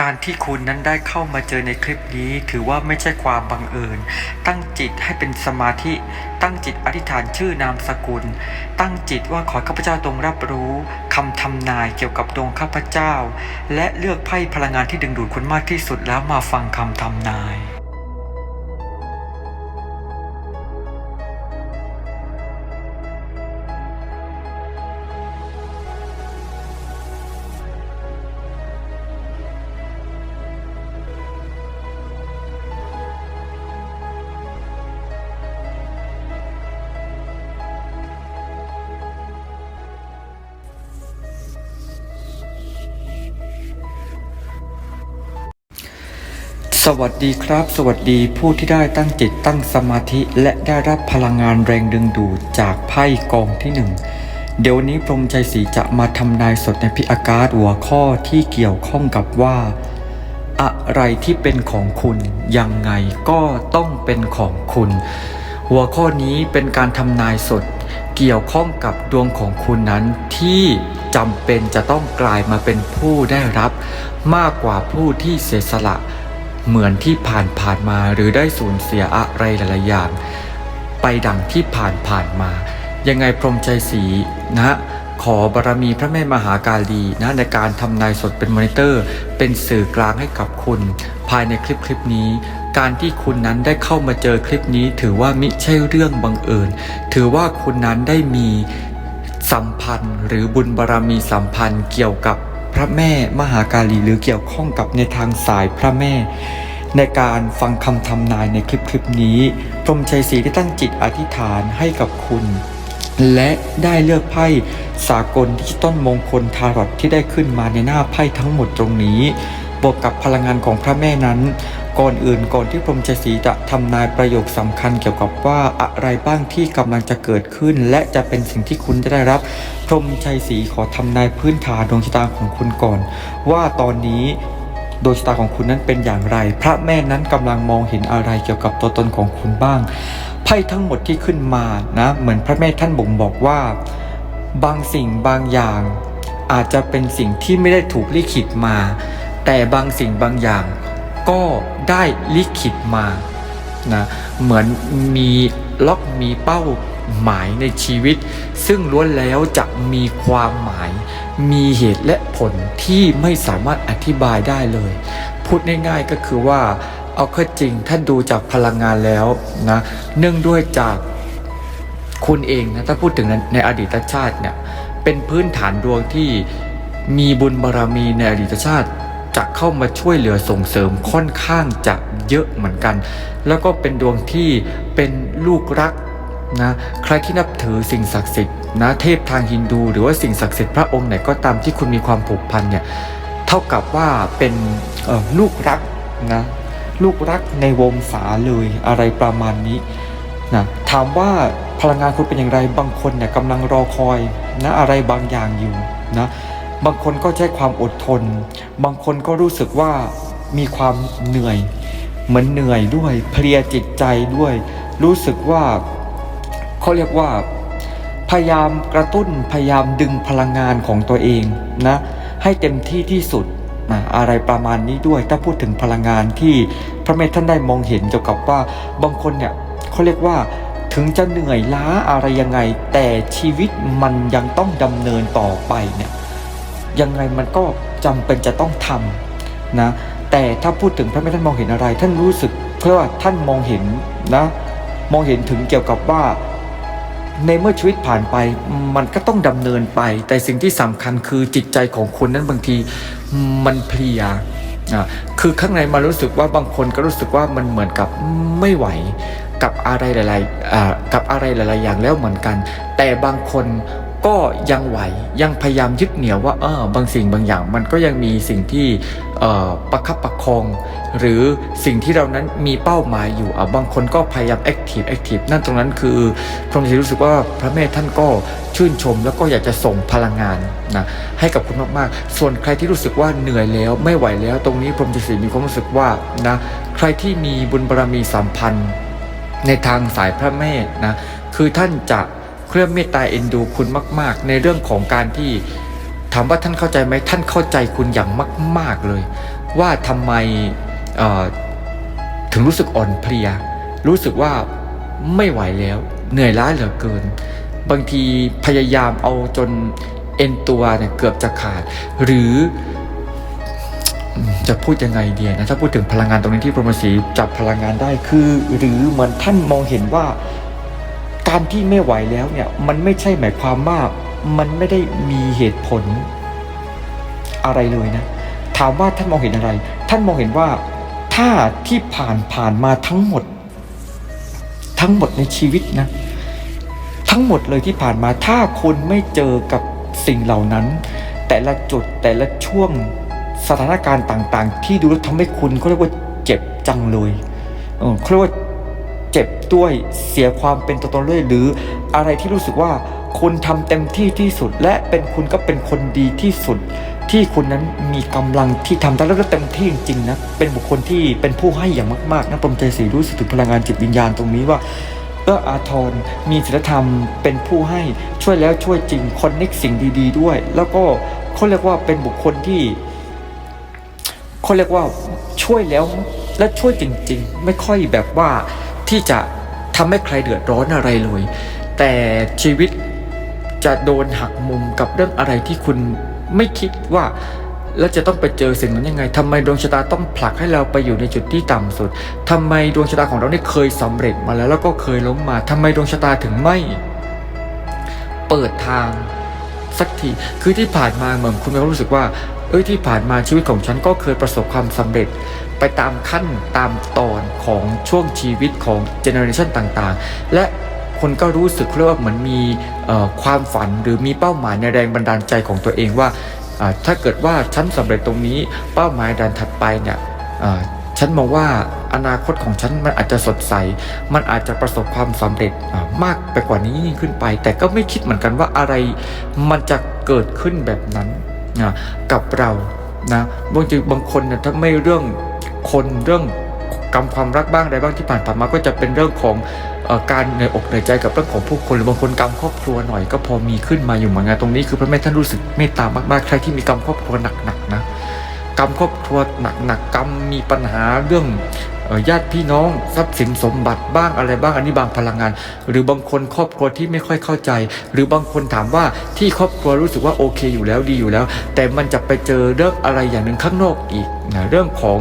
การที่คุณนั้นได้เข้ามาเจอในคลิปนี้ถือว่าไม่ใช่ความบังเอิญ ตั้งจิตให้เป็นสมาธิ ตั้งจิตอธิษฐานชื่อนามสกุล ตั้งจิตว่าขอข้าพเจ้าตรงรับรู้คำทำนายเกี่ยวกับดวงข้าพเจ้า และเลือกไพ่พลังงานที่ดึงดูดคุณมากที่สุดแล้วมาฟังคำทำนาย วัสดีครับ สวัสดีผู้ที่ได้ตั้งจิตตั้งสมาธิ และได้รับพลังงานแรงดึงดูดจากไพ่กองที่หนึ่งเดี๋ยวนี้พรมใจศรีจะมาทำนายสดในพิอากาศหัวข้อที่เกี่ยวข้องกับว่า อะไรที่เป็นของคุณยังไงก็ต้องเป็นของคุณ หัวข้อนี้เป็นการทำนายสด เกี่ยวข้องกับดวงของคุณนั้นที่จำเป็นจะต้องกลายมาเป็นผู้ได้รับ มากกว่าผู้ที่เสียสละ เหมือนที่ผ่านผ่านมาหรือได้สูญเสียอะไรหลายๆอย่าง ไปดังที่ผ่านผ่านมา ยังไงพรมใจสีนะ ขอบารมีพระแม่มหากาลีนะในการทำนายสดเป็นมอนิเตอร์ เป็นสื่อกลางให้กับคุณ ภายในคลิปคลิปนี้ การที่คุณนั้นได้เข้ามาเจอคลิปนี้ ถือว่ามิใช่เรื่องบังเอิญถือว่าคุณนั้นได้มีสัมพันธ์หรือบุญบารมีสัมพันธ์เกี่ยวกับ พระแม่มหากาลีหรือเกี่ยวข้องกับในทางสายพระแม่ ในการฟังคำทำนายในคลิปคลิปนี้พรมชัยศรีได้ตั้งจิตอธิษฐานให้กับคุณ และได้เลือกไพ่สากลที่ต้นมงคลทารอตที่ได้ขึ้นมาในหน้าไพ่ทั้งหมดตรงนี้ บวกกับพลังงานของพระแม่นั้น ก่อนอื่นก่อนที่พรมชัยศรีจะทำนายประโยคสำคัญเกี่ยวกับว่าอะไรบ้างที่กำลังจะเกิดขึ้น และจะเป็นสิ่งที่คุณจะได้รับ พรมชัยศรีขอทำนายพื้นฐานดวงชะตาของคุณก่อน ว่าตอนนี้ดวงชะตาของคุณนั้นเป็นอย่างไร พระแม่นั้นกำลังมองเห็นอะไรเกี่ยวกับตัวตนของคุณบ้าง ไพ่ทั้งหมดที่ขึ้นมานะ เหมือนพระแม่ท่านบ่งบอกว่า บางสิ่งบางอย่าง อาจจะเป็นสิ่งที่ไม่ได้ถูกลิขิตมา แต่บางสิ่งบางอย่าง ก็ได้ลิขิตมานะเหมือนมีล็อกมีเป้าหมายในชีวิต ซึ่งล้วนแล้วจะมีความหมาย มีเหตุและผลที่ไม่สามารถอธิบายได้เลย พูดง่ายๆก็คือว่าเอาเข้อจริงถ้าดูจากพลังงานแล้วนะเนื่องด้วยจากคุณเองนะถ้าพูดถึงในในอดีตชาติเนี่ยเป็นพื้นฐานดวงที่มีบุญบารรมีในอดีตชาติ จะเข้ามาช่วยเหลือส่งเสริมค่อนข้างจะเยอะเหมือนกัน แล้วก็เป็นดวงที่เป็นลูกรักนะใครที่นับถือสิ่งศักดิ์สิทธิ์นะเทพทางฮินดูหรือว่าสิ่งศักดิ์สิทธิ์พระองค์ไหนก็ตามที่คุณมีความผูกพันเนี่ยเท่ากับว่าเป็นลูกรักนะลูกรักในวงศาเลยอะไรประมาณนี้นะถามว่าพลังงานคุณเป็นอย่างไรบางคนเนี่ยกำลังรอคอยนะอะไรบางอย่างอยู่นะ บางคนก็ใช้ความอดทน บางคนก็รู้สึกว่ามีความเหนื่อย เหมือนเหนื่อยด้วย เพลียจิตใจด้วย รู้สึกว่าเขาเรียกว่า พยายามกระตุ้นพยายามดึงพลังงานของตัวเองนะ ให้เต็มที่ที่สุดนะอะไรประมาณนี้ด้วย ถ้าพูดถึงพลังงานที่พระเมธท่านได้มองเห็นเกี่ยวกับว่าบางคนเนี่ยเขาเรียกว่าถึงจะเหนื่อยล้าอะไรยังไง แต่ชีวิตมันยังต้องดำเนินต่อไปเนี่ย ยังไงมันก็จำเป็นจะต้องทำนะแต่ถ้าพูดถึงพระแม่ท่านมองเห็นอะไร ท่านรู้สึกเพื่อว่าท่านมองเห็นนะมองเห็นถึงเกี่ยวกับว่า ในเมื่อชีวิตผ่านไปมันก็ต้องดำเนินไป แต่สิ่งที่สำคัญคือจิตใจของคุณนั้นบางทีมันเพลียอะคือข้างในมารู้สึกว่าบางคนก็รู้สึกว่ามันเหมือนกับไม่ไหวกับอะไรหลายๆกับอะไรหลาย ๆ อย่างแล้วเหมือนกัน แต่บางคน ก็ยังไหวยังพยายามยึดเหนี่ยวว่าเออบางสิ่งบางอย่างมันก็ยังมีสิ่งที่ประคับประคอง หรือสิ่งที่เรานั้นมีเป้าหมายอยู่อะบางคนก็พยายามแอคทีฟแอคทีฟนั่นตรงนั้นคือพระมรู้สึกว่าพระแม่ท่านก็ชื่นชม แล้วก็อยากจะส่งพลังงานนะให้กับคุณมากๆ ส่วนใครที่รู้สึกว่าเหนื่อยแล้วไม่ไหวแล้ว ตรงนี้พรหมจิตมีความรู้สึกว่านะใครที่มีบุญบารมีสัมพันธ์ในทางสายพระแม่นะคือท่านจะ เคลื่อนเมตตาเอ็นดูคุณมาก ๆ ในเรื่องของการที่ถามว่าท่านเข้าใจไหมท่านเข้าใจคุณอย่างมาก ๆเลย ว่าทำไมถึงรู้สึกอ่อนเพลีย รู้สึกว่าไม่ไหวแล้ว เหนื่อยล้าเหลือเกิน บางทีพยายามเอาจนเอ็นตัวเนี่ยเกือบจะขาด หรือจะพูดยังไงเดียนะถ้าพูดถึงพลังงานตรงนี้ที่พรหมศรีจับพลังงานได้คือ หรือเหมือนท่านมองเห็นว่า การที่ไม่ไหวแล้วเนี่ยมันไม่ใช่หมายความว่ามันไม่ได้มีเหตุผลอะไรเลยนะ ถามว่าท่านมองเห็นอะไร ท่านมองเห็นว่าถ้าที่ผ่านผ่านมาทั้งหมด ทั้งหมดในชีวิตนะ ทั้งหมดเลยที่ผ่านมาถ้าคุณไม่เจอกับสิ่งเหล่านั้น แต่ละจุดแต่ละช่วงสถานการณ์ต่าง ๆ ที่ดูแล้วทำให้คุณเขาเรียกว่าเจ็บจังเลยเขาเรียกว่า เจ็บด้วยเสียความเป็นตัวตนเลยหรืออะไรที่รู้สึกว่าคุณทำเต็มที่ที่สุด และเป็นคุณก็เป็นคนดีที่สุด ที่คุณนั้นมีกำลังที่ทำได้แล้วเต็มที่จริงๆนะเป็นบุคคลที่เป็นผู้ให้อย่างมากๆนะปรมใจสีรู้สึกถึงพลังงานจิตวิญญาณตรงนี้ว่าเอื้ออาทรมีศีลธรรมเป็นผู้ให้ช่วยแล้วช่วยจริงคอนเน็กสิ่งดี ๆ ด้วย แล้วก็เขาเรียกว่าเป็นบุคคลที่เขาเรียกว่าช่วยแล้วและช่วยจริง ๆ ไม่ค่อยแบบว่า ที่จะทำให้ใครเดือดร้อนอะไรเลย แต่ชีวิตจะโดนหักมุมกับเรื่องอะไรที่คุณไม่คิดว่าแล้วจะต้องไปเจอสิ่งนั้นยังไงทำไมดวงชะตาต้องผลักให้เราไปอยู่ในจุดที่ต่ำสุดทำไมดวงชะตาของเราเนี่ยเคยสำเร็จมาแล้วแล้วก็เคยล้มมาทำไมดวงชะตาถึงไม่ เปิดทางสักที คือที่ผ่านมาเหมือนคุณมีความรู้สึกว่า เอ้ยที่ผ่านมาชีวิตของฉันก็เคยประสบความสำเร็จ ไปตามขั้นตามตอนของช่วงชีวิตของเจเนอเรชันต่างๆ และคนก็รู้สึกเรียกว่าเหมือนมีความฝันหรือมีเป้าหมายในแรงบันดาลใจของตัวเองว่าถ้าเกิดว่าฉันสำเร็จตรงนี้เป้าหมายดันถัดไปเนี่ยฉันมองว่าอนาคตของฉันมันอาจจะสดใส มันอาจจะประสบความสำเร็จมากไปกว่านี้ขึ้นไป แต่ก็ไม่คิดเหมือนกันว่าอะไรมันจะเกิดขึ้นแบบนั้น นะกับเรานะบางทีบางคนเนี่ยถ้าไม่เรื่องคนเรื่องกรรมความรักบ้างอะไรบ้างที่ผ่านผ่านมาก็จะเป็นเรื่องของการเหนื่อยอกเหนื่อยใจกับเรื่องของผู้คนหรือบางคนกรรมครอบครัวหน่อยก็พอมีขึ้นมาอยู่เหมือนกันตรงนี้คือพระแม่ท่านรู้สึกเมตตามากๆใครที่มีกรรมครอบครัวหนักๆนะกรรมครอบครัวหนักๆกรรมมีปัญหาเรื่อง ญาติพี่น้องทรัพย์สินสมบัติบ้างอะไรบ้างอันนี้บางพลังงาน หรือบางคนครอบครัวที่ไม่ค่อยเข้าใจ หรือบางคนถามว่าที่ครอบครัวรู้สึกว่าโอเคอยู่แล้วดีอยู่แล้ว แต่มันจะไปเจอเรื่องอะไรอย่างหนึ่งข้างนอกอีกนะเรื่องของ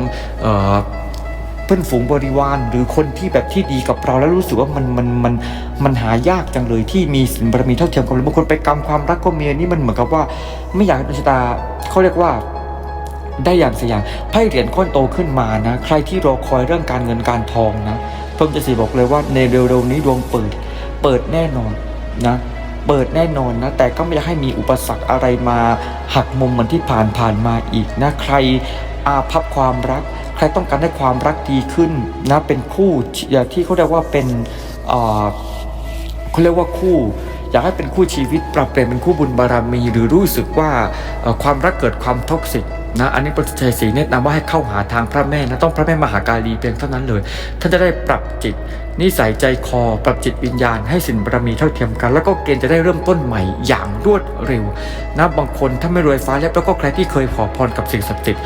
เพื่อนฝูงบริวารหรือคนที่แบบที่ดีกับเราแล้วรู้สึกว่ามันมันมันมันหายากจังเลยที่มีสินบารมีเท่าเทียมกันบางคนไปกรรมความรักก็เมีอันนี้มันเหมือนกับว่า ไม่อยากให้ดวงชะตาเขาเรียกว่า ได้อย่างเสกอย่างไพ่เหรียญก้อนโตขึ้นมานะ ใครที่รอคอยเรื่องการเงินการทองนะพรมจะสีบอกเลยว่าในเร็วๆนี้ดวงเปิด เปิดแน่นอนนะ เปิดแน่นอนนะ แต่ก็ไม่อยากให้มีอุปสรรคอะไรมาหักมุมเหมือนที่ผ่านผ่านมาอีกนะ ใครอาภัพความรัก ใครต้องการให้ความรักดีขึ้นนะ เป็นคู่อย่างที่เขาเรียกว่าเป็นเขาเรียกว่าคู่อยากให้เป็นคู่ชีวิตปรับเปลี่ยนเป็นคู่บุญบารมี หรือรู้สึกว่าความรักเกิดความท็อกซิก นะอันนี้ปฏิชัยศรีแนะนำว่าให้เข้าหาทางพระแม่นะต้องพระแม่มหาการีเพียงเท่านั้นเลย ท่านจะได้ปรับจิต นิสัยใจคอ ปรับจิตวิญญาณ ให้สินบารมีเท่าเทียมกัน แล้วก็เกณฑ์จะได้เริ่มต้นใหม่อย่างรวดเร็วนะบางคนถ้าไม่รวยฟ้าแลบแล้วก็ใครที่เคยขอพรกับสิ่งศักดิ์สิทธิ์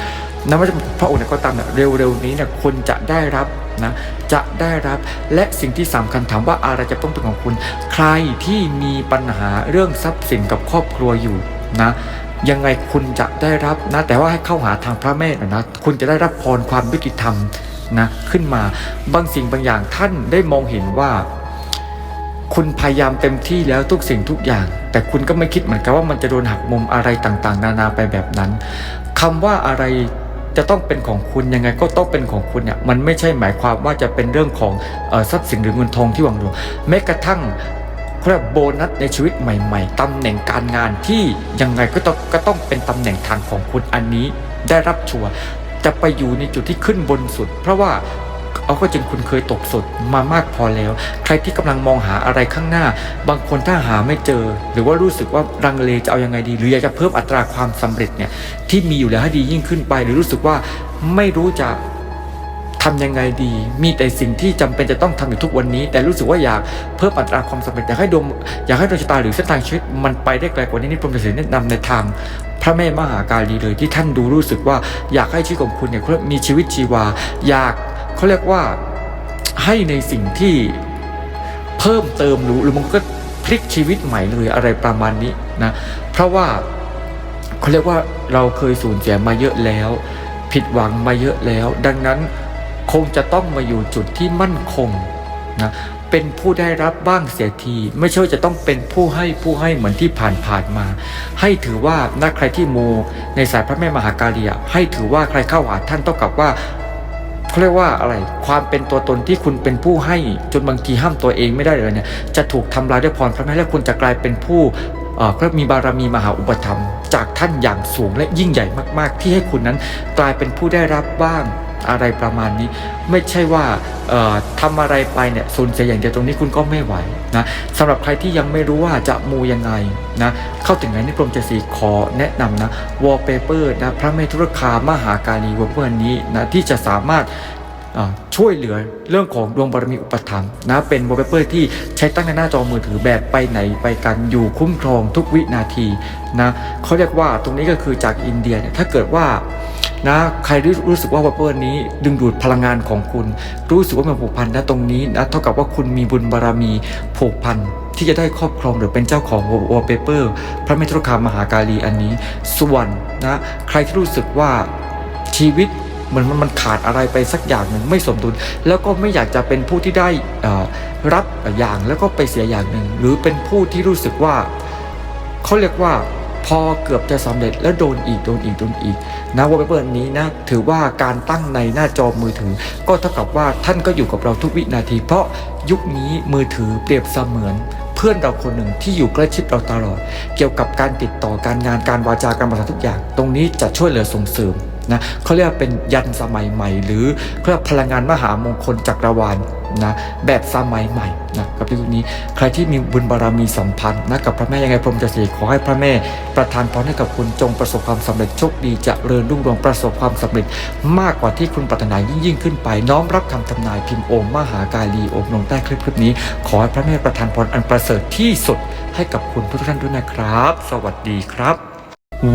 นะว่าจะเป็นพระองค์ก็ตามเนี่ยเร็วๆนี้เนี่ยคนจะได้รับนะจะได้รับและสิ่งที่สำคัญถามว่าอะไรจะต้องเป็นของคุณ ใครที่มีปัญหาเรื่องทรัพย์สินกับครอบครัวอยู่นะ ยังไงคุณจะได้รับนะแต่ว่าให้เข้าหาทางพระแม่หน่อยนะคุณจะได้รับพรความยุติธรรมนะขึ้นมาบางสิ่งบางอย่างท่านได้มองเห็นว่า คุณพยายามเต็มที่แล้วทุกสิ่งทุกอย่าง แต่คุณก็ไม่คิดเหมือนกันว่ามันจะโดนหักมุมอะไรต่างๆ นานาไปแบบนั้นคำว่าอะไรจะต้องเป็นของคุณยังไงก็ต้องเป็นของคุณเนี่ยมันไม่ใช่หมายความว่าจะเป็นเรื่องของออทรัพย์สินหรือเงินทองที่หวังรวมแม้กระทั่ง เขาเรียกโบนัสในชีวิตใหม่ๆตำแหน่งการงานที่ยังไงก็ต้องก็ต้องเป็นตำแหน่งทางของคุณอันนี้ได้รับชัวร์จะไปอยู่ในจุดที่ขึ้นบนสุด เพราะว่าเอาก็จริงคุณเคยตกสุดมามากพอแล้ว ใครที่กำลังมองหาอะไรข้างหน้า บางคนถ้าหาไม่เจอ หรือว่ารู้สึกว่ารังเลจะเอายังไงดี หรืออยากจะเพิ่มอัตราความสำเร็จเนี่ยที่มีอยู่แล้วให้ดียิ่งขึ้นไป หรือรู้สึกว่าไม่รู้จะ ทำยังไงดี มีแต่สิ่งที่จำเป็นจะต้องทำอยู่ทุกวันนี้ แต่รู้สึกว่าอยากเพิ่มอัตราความสำเร็จอยากให้ดวงอยากให้ดวงชะตาหรือเส้นทางชีวิตมันไปได้ไกลกว่านี้นี่ผมจะเสนอแนะนำในทางพระแม่มหาการีเลยที่ท่านดูรู้สึกว่าอยากให้ชีวิตของคุณเนี่ยมีชีวิตชีวา อยากเขาเรียกว่าให้ในสิ่งที่เพิ่มเติมหรือหรือมันก็พลิกชีวิตใหม่เลยอะไรประมาณนี้นะเพราะว่าเขาเรียกว่าเราเคยสูญเสียมาเยอะแล้ว ผิดหวังมาเยอะแล้ว ดังนั้น คงจะต้องมาอยู่จุดที่มั่นคงนะเป็นผู้ได้รับบ้างเสียที ไม่ใช่จะต้องเป็นผู้ให้ผู้ให้เหมือนที่ผ่านผ่านมา ให้ถือว่านักใครที่มูในสายพระแม่มหาการีอะให้ถือว่าใครเข้าหาท่านต้องกับว่าเขาเรียกว่าอะไรความเป็นตัวตนที่คุณเป็นผู้ให้จนบางทีห้ามตัวเองไม่ได้เลยเนี่ยจะถูกทำลายด้วยพรพระแม่และคุณจะกลายเป็นผู้เอ่อก็มีบารมีมหาอุปถัมจากท่านอย่างสูงและยิ่งใหญ่มาก ๆ ที่ให้คุณนั้นกลายเป็นผู้ได้รับบ้าง อะไรประมาณนี้ ไม่ใช่ว่าเอ่อทำอะไรไปเนี่ยสูญเสียอย่างเดียวตรงนี้คุณก็ไม่ไหวนะสำหรับใครที่ยังไม่รู้ว่าจะมูยังไงนะเข้าถึงไหนในกรมเจดสีขอแนะนำนะวอลเปเปอร์นะพระเมธุรคามหาการีวอลเปอร์นี้นะที่จะสามารถช่วยเหลือเรื่องของดวงบารมีอุปถัมภ์นะเป็นวอลเปเปอร์ที่ใช้ตั้งในหน้าจอมือถือแบบไปไหนไปกันอยู่คุ้มครองทุกวินาทีนะเขาเรียกว่าตรงนี้ก็คือจากอินเดียเนี่ยถ้าเกิดว่า นะใครรู้รู้สึกว่าวอลเปเปอร์นี้ดึงดูดพลังงานของคุณ รู้สึกว่ามันผูกพันนะตรงนี้นะเท่ากับว่าคุณมีบุญบารมีผูกพันที่จะได้ครอบครองหรือเป็นเจ้าของวอลเปเปอร์ พระเมตรคามหาการีอันนี้ ส่วนนะใครที่รู้สึกว่าชีวิตเหมือนมันมันขาดอะไรไปสักอย่างหนึ่งไม่สมดุล แล้วก็ไม่อยากจะเป็นผู้ที่ได้รับอย่างแล้วก็ไปเสียอย่างหนึ่งหรือเป็นผู้ที่รู้สึกว่าเขาเรียกว่า พอเกือบจะสำเร็จแล้วโดนอีกโดนอีกโดนอีกนะวอลเปเปอร์นี้นะถือว่าการตั้งในหน้าจอมือถือ ก็เท่ากับว่าท่านก็อยู่กับเราทุกวินาที เพราะยุคนี้มือถือเปรียบเสมือนเพื่อนเราคนหนึ่งที่อยู่ใกล้ชิดเราตลอด เกี่ยวกับการติดต่อการงานการวาจาการภาษาทุกอย่าง ตรงนี้จะช่วยเหลือส่งเสริมนะเขาเรียกว่าเป็นยันสมัยใหม่ หรือเรียกพลังงานมหามงคลจักรวาล นะแบบสมัยใหม่นะกับที่ตรงนี้ใครที่มีบุญบารมีสัมพันธ์นะกับพระแม่ยังไงพรหมจะสีขอให้พระแม่ ประทานพรให้กับคุณจงประสบความสำเร็จโชคดีจะเริญรุ่งเรืองประสบความสำเร็จ มากกว่าที่คุณปรารถนายิ่งยิ่งขึ้นไป น้อมรับคำทำนายพิมพ์โอมมหากาลีโอมลงใต้คลิปคลิปนี้ ขอให้พระแม่ประทานพรอันประเสริฐที่สุดให้กับคุณทุกท่านด้วยนะครับ สวัสดีครับ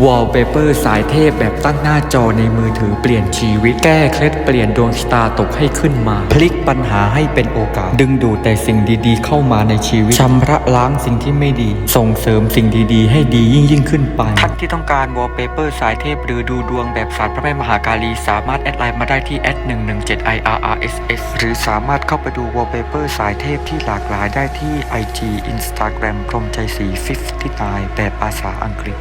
วอลเปเปอร์สายเทพแบบตั้งหน้าจอในมือถือเปลี่ยนชีวิตแก้เคล็ดเปลี่ยนดวงชะตาตกให้ขึ้นมา พลิกปัญหาให้เป็นโอกาส ดึงดูดแต่สิ่งดีๆ เข้ามาในชีวิตชำระล้างสิ่งที่ไม่ดี ส่งเสริมสิ่งดีๆ ให้ดียิ่งยิ่งขึ้นไปท่านที่ต้องการวอลเปเปอร์สายเทพหรือดูดวงแบบสารพระแม่มหาการีสามารถแอดไลน์มาได้ที่แอด117 IRRSS หรือสามารถเข้าไปดูวอลเปเปอร์สายเทพที่หลากหลายได้ที่ IG Instagram พรหมใจสี59แบบภาษาอังกฤษ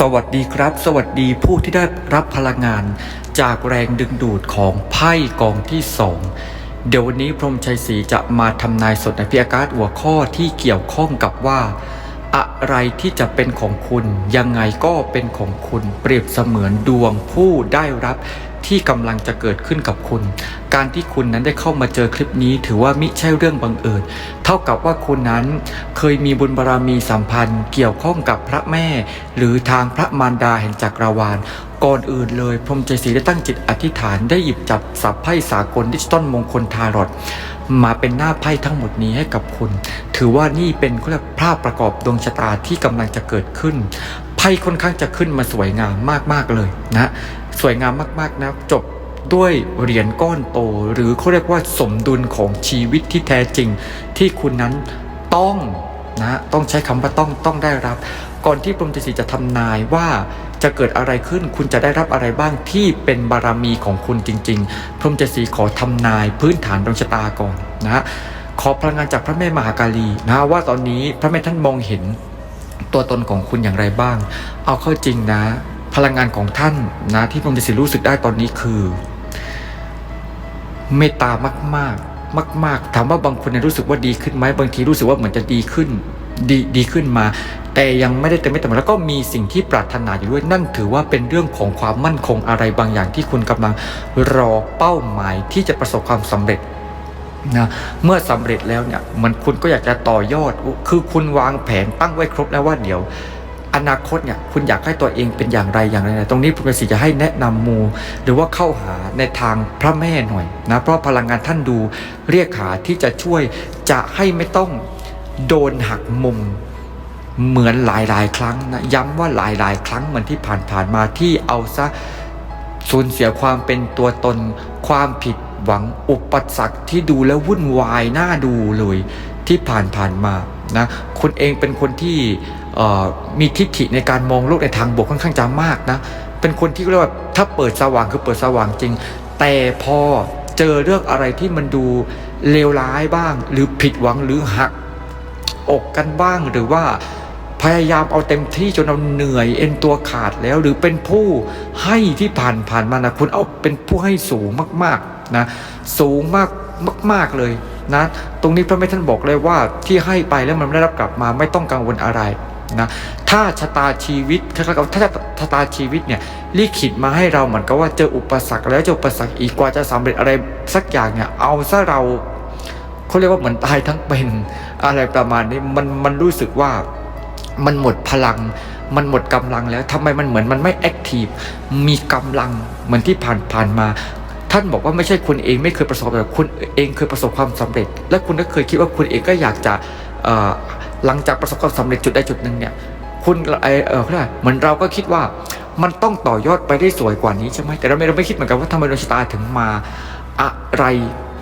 สวัสดีครับ สวัสดีผู้ที่ได้รับพลังงาน จากแรงดึงดูดของไพ่กองที่สองเดี๋ยววันนี้พรมชัยศรีจะมาทำนายสดในพิอากาศหัวข้อที่เกี่ยวข้องกับว่า อะไรที่จะเป็นของคุณ ยังไงก็เป็นของคุณ เปรียบเสมือนดวงผู้ได้รับ ที่กำลังจะเกิดขึ้นกับคุณ การที่คุณนั้นได้เข้ามาเจอคลิปนี้ ถือว่ามิใช่เรื่องบังเอิญ เท่ากับว่าคุณนั้นเคยมีบุญบารรมีสัมพันธ์ เกี่ยวข้องกับพระแม่ หรือทางพระมารดาแห่งจักรวาลก่อนอื่นเลยพรมใจศรีได้ตั้งจิตอธิษฐานได้หยิบจับสับไพ่สากลดิจิตอลมงคลทารอตมาเป็นหน้าไพ่ทั้งหมดนี้ให้กับคุณ ถือว่านี่เป็นเขาเรียกภาพประกอบดวงชะตาที่กำลังจะเกิดขึ้น ไพ่ค่อนข้างจะขึ้นมาสวยงามมากๆเลยนะ สวยงามมากๆนะจบด้วยเหรียญก้อนโต หรือเขาเรียกว่าสมดุลของชีวิตที่แท้จริง ที่คุณนั้นต้องนะต้องใช้คำว่าต้องต้องได้รับ ก่อนที่พรหมจิตจะทำนายว่าจะเกิดอะไรขึ้นคุณจะได้รับอะไรบ้างที่เป็นบารมีของคุณจริง ๆ พรหมจิตขอทำนายพื้นฐานดวงชะตาก่อนนะขอพลังงานจากพระแม่มหาการีนะว่าตอนนี้พระแม่ท่านมองเห็นตัวตนของคุณอย่างไรบ้าง เอาเข้าจริงนะ พลังงานของท่านนะที่ผมจะสิรู้สึกได้ตอนนี้คือ เมตตามากมากมากมากๆถามว่าบางคนเนี่ยรู้สึกว่าดีขึ้นไหมบางทีรู้สึกว่าเหมือนจะดีขึ้น ดีดีขึ้นมา แต่ยังไม่ได้เต็มไม่เต็มแล้วก็มีสิ่งที่ปรารถนาอยู่ด้วยนั่นถือว่าเป็นเรื่องของความมั่นคงอะไรบางอย่างที่คุณกำลังรอเป้าหมายที่จะประสบความสำเร็จนะเมื่อสำเร็จแล้วเนี่ยมันคุณก็อยากจะต่อยอด คือคุณวางแผนตั้งไว้ครบแล้วว่าเดี๋ยว อนาคตเนี่ยคุณอยากให้ตัวเองเป็นอย่างไรอย่างไรตรงนี้ผมจะสิจะให้แนะนำมู หรือว่าเข้าหาในทางพระแม่หน่อยนะเพราะพลังงานท่านดูเรียกหาที่จะช่วยจะให้ไม่ต้องโดนหักมุมเหมือนหลายๆ ครั้งนะย้ำว่าหลายๆ ครั้งเหมือนที่ผ่านๆมาที่เอาซะสูญเสียความเป็นตัวตน ความผิดหวังอุปสรรคที่ดูแล้ววุ่นวายน่าดูเลยที่ผ่านๆมานะคุณเองเป็นคนที่ มีทิฏฐิในการมองโลกในทางบวกค่อนข้างจะมากนะ เป็นคนที่เรียกว่าถ้าเปิดสว่างคือเปิดสว่างจริง แต่พอเจอเรื่องอะไรที่มันดูเลวร้ายบ้าง หรือผิดหวังหรือหักอกกันบ้างหรือว่าพยายามเอาเต็มที่จนเราเหนื่อยเอ็นตัวขาดแล้วหรือเป็นผู้ให้ที่ผ่านผ่านมานะคุณเอาเป็นผู้ให้สูงมากๆนะสูงมากมากๆเลยนะ ตรงนี้พระแม่ท่านบอกเลยว่าที่ให้ไปแล้วมันไม่ได้รับกลับมาไม่ต้องกังวลอะไร นะถ้าชะตาชีวิตคล้าถ้าชะตาชีวิตเนี่ยลิขิตมาให้เราเหมือนกับว่าเจออุปสรรคแล้วเจออุปสรรคอีกกว่าจะสำเร็จอะไรสักอย่างเนี่ยเอาซะเราเขาเรียกว่าเหมือนตายทั้งเป็นอะไรประมาณนี้มันมันรู้สึกว่ามันหมดพลัง มันหมดกำลังแล้วทำไมมันเหมือนมันไม่แอคทีฟมีกำลังเหมือนที่ผ่านผ่านมาท่านบอกว่าไม่ใช่คุณเองไม่เคยประสบแต่คุณเองเคยประสบความสำเร็จ และคุณก็เคยคิดว่าคุณเองก็อยากจะ หลังจากประสบความสำเร็จจุดใดจุดหนึ่งเนี่ยคุณไอเออเขาเรียกอะไรเหมือนเราก็คิดว่ามันต้องต่อยอดไปได้สวยกว่านี้ใช่ไหมแต่เราไม่เราไม่คิดเหมือนกันว่าทำไมดวงชะตาถึงมาอะไร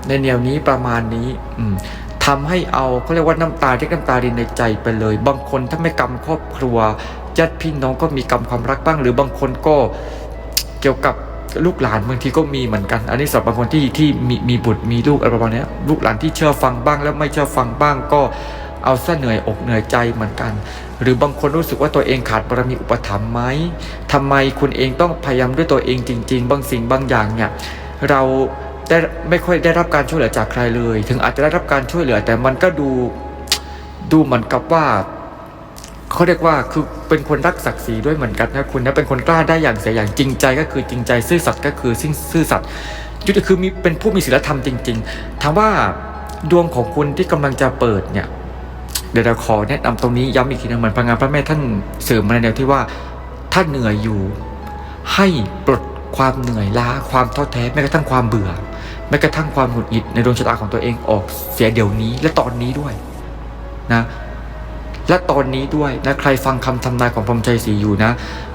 ในแนวนี้ประมาณนี้อืมทำให้เอาเขาเรียกว่าน้ำตาที่น้ำตาดินในใจไปเลย บางคนถ้าไม่กรรมครอบครัวญาติพี่น้องก็มีกรรมความรักบ้าง หรือบางคนก็เกี่ยวกับลูกหลานบางทีก็มีเหมือนกัน อันนี้สำหรับบางคนที่ที่มีมีบุตรมีลูกอะไรประมาณนี้ลูกหลานที่เชื่อฟังบ้างแล้วไม่เชื่อฟังบ้างก็ เอาซะเหนื่อยอกเหนื่อยใจเหมือนกัน หรือบางคนรู้สึกว่าตัวเองขาดบารมีอุปถัมภ์ไหมทำไมคุณเองต้องพยายามด้วยตัวเองจริง ๆ บางสิ่งบางอย่างเนี่ยเราได้ไม่ค่อยได้รับการช่วยเหลือจากใครเลย ถึงอาจจะได้รับการช่วยเหลือ แต่มันก็ดูดูเหมือนกับว่าเขาเรียกว่าคือเป็นคนรักศักดิ์ศรีด้วยเหมือนกันนะคุณนะเป็นคนกล้าได้อย่างเสียอย่างจริงใจก็คือจริงใจซื่อสัตย์ก็คือสิ่งซื่อสัตย์ยุทธคือมีเป็นผู้มีศีลธรรมจริง ๆ ถามว่าดวงของคุณที่กำลังจะเปิดเนี่ย เดี๋ยวเราขอแนะนำตรงนี้ย้ำอีกทีหนึงเหมือนพระงานพระแม่ท่านเสริมมาในแนวที่ว่าถ้าเหนื่อยอยู่ ให้ปลดความเหนื่อยล้าความท้อแท้แม้กระทั่งความเบื่อแม้กระทั่งความหงุดหงิดในดวงชะตาของตัวเองออกเสียเดี๋ยวนี้ และตอนนี้ด้วยนะและตอนนี้ด้วยนะใครฟังคำทำนายของพรมชัยศรีอยู่นะ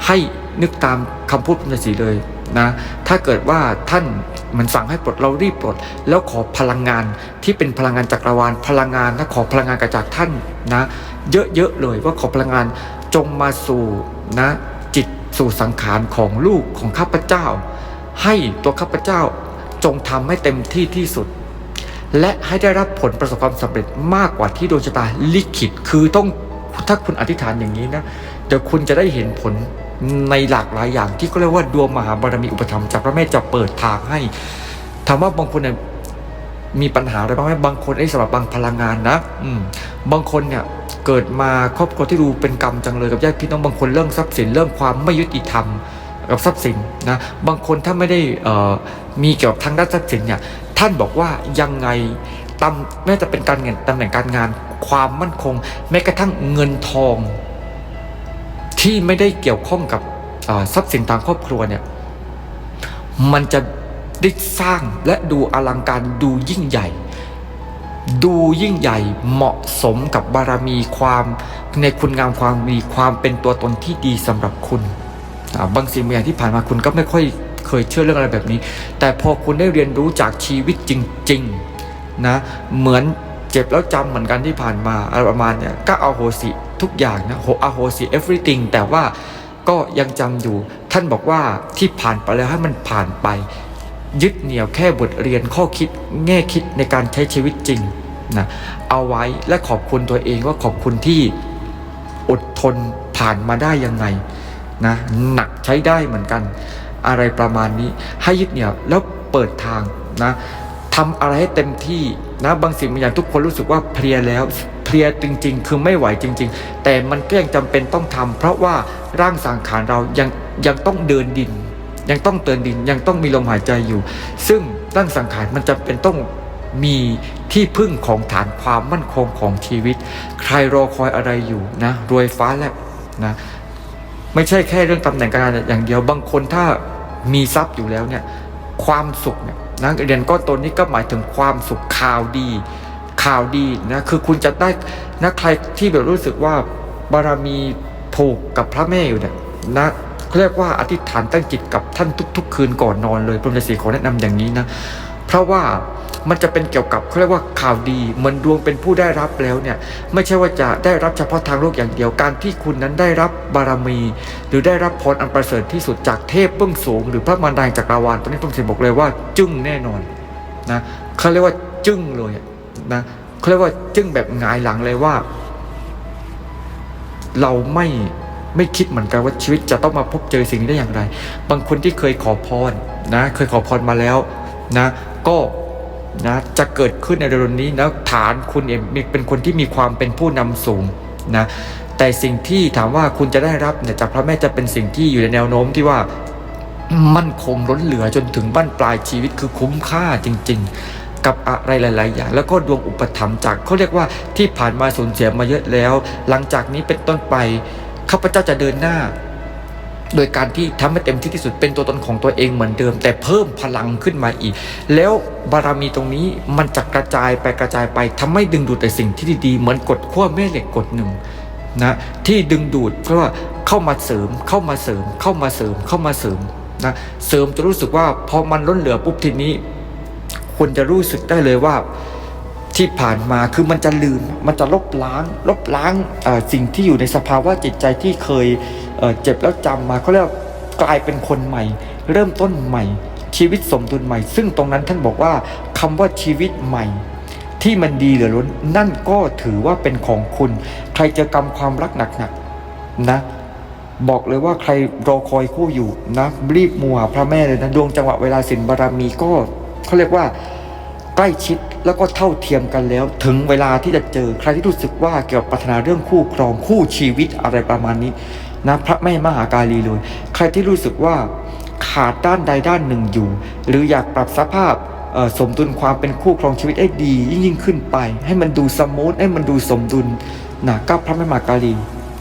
ให้นึกตามคำพูดพรมชัยศรีเลย นะถ้าเกิดว่าท่านมันสั่งให้ปลดเรารีบปลด แล้วขอพลังงานที่เป็นพลังงานจักรวาลพลังงานนะขอพลังงานกระจากท่านนะเยอะๆเลยว่าขอพลังงานจงมาสู่นะจิตสู่สังขารของลูกของข้าพเจ้า ให้ตัวข้าพเจ้าจงทำให้เต็มที่ที่สุด และให้ได้รับผลประสบความสำเร็จมากกว่าที่ดวงชะตาลิขิตคือต้องถ้าคุณอธิษฐานอย่างนี้นะเดี๋ยวคุณจะได้เห็นผล ในหลากหลายอย่างที่เขาเรียกว่าดวงมหาบารมีอุปถัมจากพระแม่จะเปิดทางให้ถามว่าบางคนเนี่ยมีปัญหาอะไรบ้างไหมบางคนไอ้สำหรับบางพลังงานนะอืมบางคนเนี่ยเกิดมาครอบครัวที่ดูเป็นกรรมจังเลยกับญาติพี่น้องบางคนเรื่องทรัพย์สินเรื่องความไม่ยุติธรรมกับทรัพย์สินนะบางคนถ้าไม่ได้มีเกี่ยวกับทางด้านทรัพย์สินเนี่ยท่านบอกว่ายังไงตำแม้จะเป็นการเงินตำแหน่งการงาน ความมั่นคง แม้กระทั่งเงินทอง ที่ไม่ได้เกี่ยวข้องกับทรัพย์สินทางครอบครัวเนี่ยมันจะได้สร้างและดูอลังการดูยิ่งใหญ่ ดูยิ่งใหญ่เหมาะสมกับบารมีความในคุณงามความมีความเป็นตัวตนที่ดีสำหรับคุณบางสิ่งบางอย่างที่ผ่านมาคุณก็ไม่ค่อยเคยเชื่อเรื่องอะไรแบบนี้ แต่พอคุณได้เรียนรู้จากชีวิตจริง ๆ นะ เหมือน จ็บแล้วจำเหมือนกันที่ผ่านมาอะไรประมาณเนี่ยก็เอาโหสิทุกอย่างนะโหอโหสิ everything แต่ว่าก็ยังจำอยู่ ท่านบอกว่าที่ผ่านไปแล้วให้มันผ่านไป ยึดเหนี่ยวแค่บทเรียนข้อคิดแง่คิดในการใช้ชีวิตจริงนะเอาไว้และขอบคุณตัวเองว่าขอบคุณที่อดทนผ่านมาได้ยังไงนะหนักใช้ได้เหมือนกัน อะไรประมาณนี้ให้ยึดเหนี่ยวแล้วเปิดทางนะ ทำอะไรให้เต็มที่นะบางสิ่งบางอย่างทุกคนรู้สึกว่าเพลียแล้วเพลียจริง ๆ คือไม่ไหวจริง ๆ แต่มันก็ยังจำเป็นต้องทำเพราะว่าร่างสังขารเรายังยังต้องเดินดิน ยังต้องเตือนดินยังต้องมีลมหายใจอยู่ ซึ่งร่างสังขารมันจะเป็นต้องมีที่พึ่งของฐานความมั่นคงของชีวิต ใครรอคอยอะไรอยู่นะรวยฟ้าแลบนะไม่ใช่แค่เรื่องตำแหน่งการงานอย่างเดียวบางคนถ้ามีทรัพย์อยู่แล้วเนี่ยความสุขเนี่ย นะเหรียญก้อนโตนี้ก็หมายถึงความสุขข่าวดี ข่าวดีนะคือคุณจะได้นะใครที่แบบรู้สึกว่าบารมีผูกกับพระแม่อยู่เนี่ยนะเขาเรียกว่าอธิษฐานตั้งจิตกับท่านทุก ๆ คืนก่อนนอนเลยพรหมศรีขอแนะนำอย่างนี้นะ เพราะว่ามันจะเป็นเกี่ยวกับเขาเรียกว่าข่าวดีเหมือนดวงเป็นผู้ได้รับแล้วเนี่ยไม่ใช่ว่าจะได้รับเฉพาะทางโลกอย่างเดียวการที่คุณนั้นได้รับบารมี หรือได้รับพรอันประเสริฐที่สุดจากเทพเบื้องสูง หรือพระมารดาจักรวาลตอนนี้ผมสิบอกเลยว่าจึ้งแน่นอนนะเขาเรียกว่าจึ้งเลยนะเขาเรียกว่าจึ้งแบบงายหลังเลยว่า เราไม่ไม่คิดเหมือนกันว่าชีวิตจะต้องมาพบเจอสิ่งนี้ได้อย่างไร บางคนที่เคยขอพรนะ เคยขอพรมาแล้วนะ ก็นะจะเกิดขึ้นในเร็วๆนี้นะฐานคุณเองมีเป็นคนที่มีความเป็นผู้นำสูงนะแต่สิ่งที่ถามว่าคุณจะได้รับเนี่ยจากพระแม่จะเป็นสิ่งที่อยู่ในแนวโน้มที่ว่ามั่นคงล้นเหลือจนถึงบั้นปลายชีวิตคือคุ้มค่าจริง ๆ กับอะไรหลาย ๆ อย่าง แล้วก็ดวงอุปถัมภ์จากเขาเรียกว่าที่ผ่านมาสูญเสียมาเยอะแล้ว หลังจากนี้เป็นต้นไปข้าพเจ้าจะเดินหน้า โดยการที่ทำให้เต็มที่ที่สุดเป็นตัวตนของตัวเองเหมือนเดิม แต่เพิ่มพลังขึ้นมาอีก แล้วบารมีตรงนี้มันจะกระจายไปกระจายไปทำให้ดึงดูดแต่สิ่งที่ดีๆ เหมือนกดขั้วแม่เหล็กกดหนึ่งนะที่ดึงดูดเพราะว่าเข้ามาเสริมเข้ามาเสริมเข้ามาเสริมเข้ามาเสริมนะเสริมจะรู้สึกว่าพอมันล้นเหลือปุ๊บทีนี้คุณจะรู้สึกได้เลยว่า ที่ผ่านมาคือมันจะลืมมันจะลบล้าง ลบล้างสิ่งที่อยู่ในสภาวะจิตใจที่เคยเเจ็บแล้วจำมาเขาเรียกกลายเป็นคนใหม่ เริ่มต้นใหม่ ชีวิตสมดุลใหม่ ซึ่งตรงนั้นท่านบอกว่าคำว่าชีวิตใหม่ ที่มันดีเหลือล้นนั่นก็ถือว่าเป็นของคุณ ใครเจอกรรมความรักหนักๆนะบอกเลยว่าใครรอคอยคู่อยู่นะรีบมัวพระแม่เลยนะดวงจังหวะเวลาสินบารมีก็เขาเรียกว่า ใกล้ชิดแล้วก็เท่าเทียมกันแล้ว ถึงเวลาที่จะเจอใครที่รู้สึกว่าเกี่ยวกับปรารถนาเรื่องคู่ครองคู่ชีวิตอะไรประมาณนี้นะพระแม่มหากาลีเลยใครที่รู้สึกว่าขาดด้านใดด้านหนึ่งอยู่ หรืออยากปรับสภาพสมดุลความเป็นคู่ครองชีวิตให้ดียิ่งยิ่งขึ้นไป ให้มันดูสมูทให้มันดูสมดุลนะก็พระแม่มหากาลี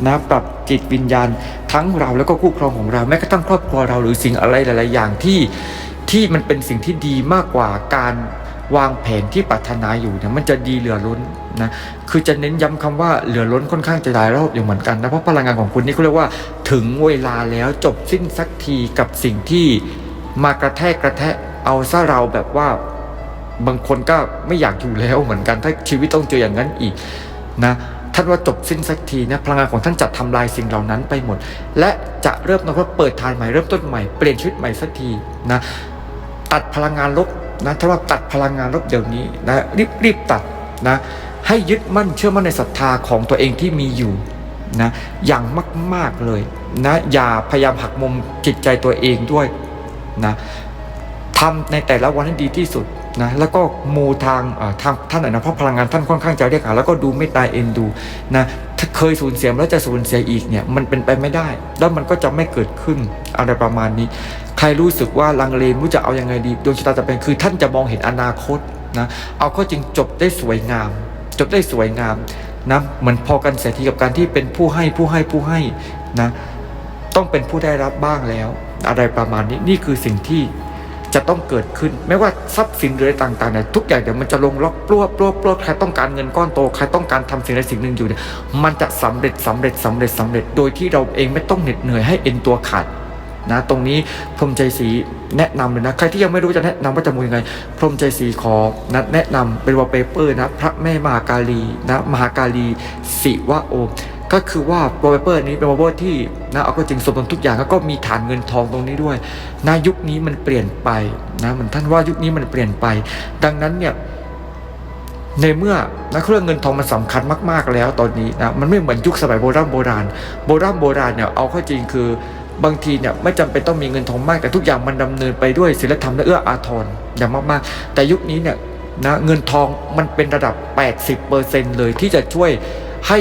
นะปรับจิตวิญญาณทั้งเราแล้วก็คู่ครองของเราแม้กระทั่งครอบครัวเราหรือสิ่งอะไรหลาย ๆ อย่างที่ที่มันเป็นสิ่งที่ดีมากกว่าการ วางแผนที่ปรารถนาอยู่เนี่ยมันจะดีเหลือล้นนะคือจะเน้นย้ำคำว่าเหลือล้นค่อนข้างจะหลายรอบอยู่เหมือนกันนะเพราะพลังงานของคุณนี่เขาเรียกว่าถึงเวลาแล้วจบสิ้นสักทีกับสิ่งที่มากระแทกกระแทะเอาซะเราแบบว่าบางคนก็ไม่อยากอยู่แล้วเหมือนกันถ้าชีวิตต้องเจออย่างนั้นอีกนะท่านว่าจบสิ้นสักทีนะพลังงานของท่านจะทำลายสิ่งเหล่านั้นไปหมด และจะเริ่มต้นว่าเปิดทานใหม่เริ่มต้นใหม่เปลี่ยนชีวิตใหม่สักทีนะตัดพลังงานลบ นะถ้าเราตัดพลังงานลบเดี๋ยวนี้นะรีบรีบตัดนะให้ยึดมั่นเชื่อมั่นในศรัทธาของตัวเองที่มีอยู่นะอย่างมาก ๆเลยนะอย่าพยายามหักมุมจิตใจตัวเองด้วยนะทำในแต่ละวันให้ดีที่สุด นะแล้วก็มูทางทางท่านหน่อยนะเพราะพลังงานท่านค่อนข้างจะเรียกหาแล้วก็ดูไม่ตายเอ็นดูนะถ้าเคยสูญเสียแล้วจะสูญเสียอีกเนี่ยมันเป็นไปไม่ได้ แล้วมันก็จะไม่เกิดขึ้นอะไรประมาณนี้ ใครรู้สึกว่าลังเลไม่รู้จะเอายังไงดีดวงชะตาจะเป็นคือท่านจะมองเห็นอนาคตนะเอาข้าจริงจบได้สวยงาม จบได้สวยงามนะเหมือนพอกันเสียทีกับการที่เป็นผู้ให้ผู้ให้ผู้ให้นะต้องเป็นผู้ได้รับบ้างแล้ว อะไรประมาณนี้นี่คือสิ่งที่ จะต้องเกิดขึ้น ไม่ว่าทรัพย์สินหรืออะไรต่างๆเนี่ยทุกอย่างเดี๋ยวมันจะลงล็อกปลวปลวปลวใครต้องการเงินก้อนโตใครต้องการทำสิ่งใดสิ่งหนึ่งอยู่เนี่ยมันจะสำเร็จสำเร็จสำเร็จสำเร็จ โดยที่เราเองไม่ต้องเหน็ดเหนื่อยให้เอ็นตัวขาดนะตรงนี้พรมใจศรีแนะนำเลยนะ ใครที่ยังไม่รู้จะแนะนำว่าจะมูยังไง พรมใจศรีขอนะแนะนำเป็นวอลเปเปอร์นะ พระแม่มหากาลีนะ มหากาลีสิวะโอม ก็คือว่าวอลเปเปอร์นี้เป็นวอลเปเปอร์ที่นะเอาก็จริงสมบูรณ์ทุกอย่างแล้วก็มีฐานเงินทองตรงนี้ด้วยนะยุคนี้มันเปลี่ยนไปนะเหมือนท่านว่ายุคนี้มันเปลี่ยนไป ดังนั้นเนี่ยในเมื่อนะเครื่องเงินทองมันสำคัญมาก ๆ แล้วตอนนี้นะมันไม่เหมือนยุคสมัยโบราณโบราณโบราณโบราณเนี่ยเอาข้าจริงคือบางทีเนี่ยไม่จำเป็นต้องมีเงินทองมากแต่ทุกอย่างมันดำเนินไปด้วยศีลธรรมและเอื้ออาทรอย่างมากๆ แต่ยุคนี้เนี่ยนะเงินทองมันเป็นระดับ 80%เลยที่จะช่วย ให้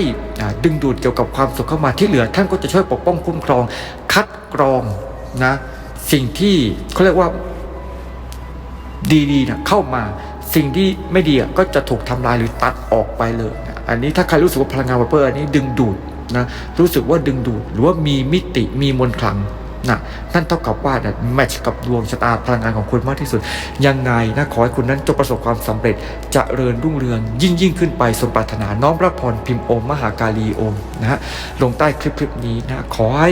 ดึงดูดเกี่ยวกับความสุขเข้ามาที่เหลือ ท่านก็จะช่วยปกป้องคุ้มครอง คัดกรองนะสิ่งที่เขาเรียกว่าดีๆนะเข้ามาสิ่งที่ไม่ดีก็จะถูกทำลายหรือตัดออกไปเลยนะอันนี้ถ้าใครรู้สึกว่าพลังงานไวเปอร์อันนี้ดึงดูดนะรู้สึกว่าดึงดูดหรือว่ามีมิติมีมนต์ขลัง นะนั่นเท่ากับว่านะแมทช์กับดวงชะตาพลังงานของคุณมากที่สุด ยังไงนะขอให้คุณนั้นจงประสบความสำเร็จจเจริญรุ่งเรืองยิ่งยิ่งขึ้นไปสมปรารถนาน้อมรับพรพิมพ์โอมมหากาลีโอมนะฮะลงใต้คลิปคลิปนี้นะขอให้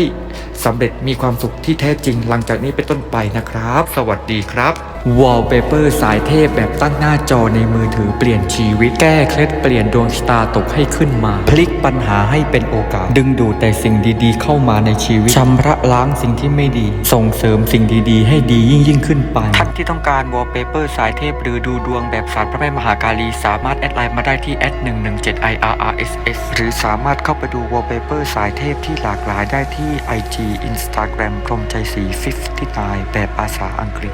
สำเร็จมีความสุขที่แท้จริงหลังจากนี้เป็นต้นไปนะครับ สวัสดีครับ Wallpaper สายเทพแบบตั้งหน้าจอในมือถือเปลี่ยนชีวิตแก้เคล็ดเปลี่ยนดวงชะตาตกให้ขึ้นมา พลิกปัญหาให้เป็นโอกาส ดึงดูดแต่สิ่งดีๆ เข้ามาในชีวิตชำระล้างสิ่งที่ไม่ดี ส่งเสริมสิ่งดีๆ ให้ดียิ่งยิ่งขึ้นไปท่านที่ต้องการ Wallpaper สายเทพหรือดูดวงแบบสารพระแม่มหากาลี สามารถแอดไลน์มาได้ที่แอด117 IRRSS หรือสามารถเข้าไปดู Wallpaper สายเทพที่หลากหลายได้ที่ IG Instagram พรมใจสี59แบบภาษาอังกฤษ